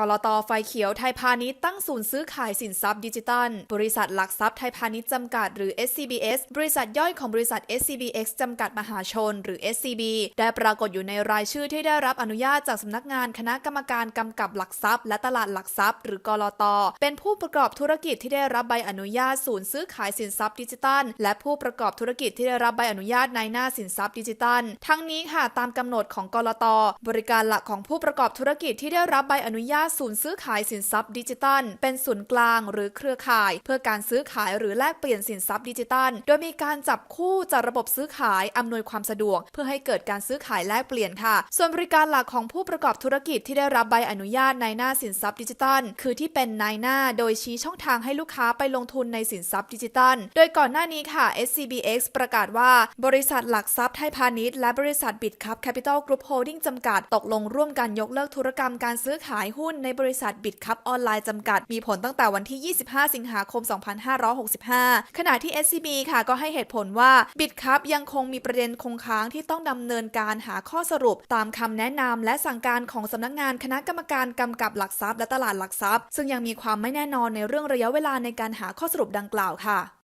กลตไฟเขียวไทยพาณิชย์ตั้งศูนย์ซื้อขายสินทรัพย์ดิจิตัล บริษัทหลักทรัพย์ไทยพาณิชย์จำกัดหรือ SCBS บริษัทย่อยของบริษัท SCBX จำกัดมหาชนหรือ SCB ได้ปรากฏอยู่ในรายชื่อที่ได้รับอนุญาตจากสำนักงานคณะกรรมการกำกับหลักทรัพย์ และตลาดหลักทรัพย์ หรือกลตเป็นผู้ประกอบธุรกิจที่ได้รับใบอนุญาตศูนย์ซื้อขายสินทรัพย์ดิจิตัล และผู้ประกอบธุรกิจที่ได้รับใบอนุญาตในหน้าสินทรัพย์ดิจิตัล ทั้งนี้ค่ะตามกำหนดของกลตบริการหลักของผู้ประกอบธุรกิจที่ได้รับใบอนุญาตศูนย์ซื้อขายสินทรัพย์ดิจิตัล เป็นศูนย์กลางหรือเครือข่าย เพื่อการซื้อขายหรือแลกเปลี่ยนสินทรัพย์ดิจิตัล โดยมีการจับคู่จัดระบบซื้อขายอำนวยความสะดวก เพื่อให้เกิดการซื้อขายแลกเปลี่ยนค่ะ ส่วนบริการหลักของผู้ประกอบธุรกิจที่ได้รับใบอนุญาตในหน้าสินทรัพย์ดิจิตัล คือที่เป็นนายหน้าโดยชี้ช่องทางให้ลูกค้าไปลงทุนในสินทรัพย์ดิจิตัล โดยก่อนหน้านี้ค่ะ SCBX ประกาศว่าบริษัทหลักทรัพย์ไทยพาณิชย์และบริษัทบิตคัพแคปิตอลกรุ๊ปโฮลดิ้งจำกัดตกลงร่วมกันยกเลิกธุรกรรมการซื้อขายหุ้นในบริษัทบิตคัพออนไลน์จำกัด มีผลตั้งแต่วันที่ 25 สิงหาคม 2565 ขณะที่ SCB ค่ะก็ให้เหตุผลว่าบิตคัพยังคงมีประเด็นคงค้างที่ต้องดำเนินการหาข้อสรุป ตามคำแนะนำและสั่งการของสำนักงานคณะกรรมการกำกับหลักทรัพย์และตลาดหลักทรัพย์ ซึ่งยังมีความไม่แน่นอนในเรื่องระยะเวลาในการหาข้อสรุปดังกล่าวค่ะ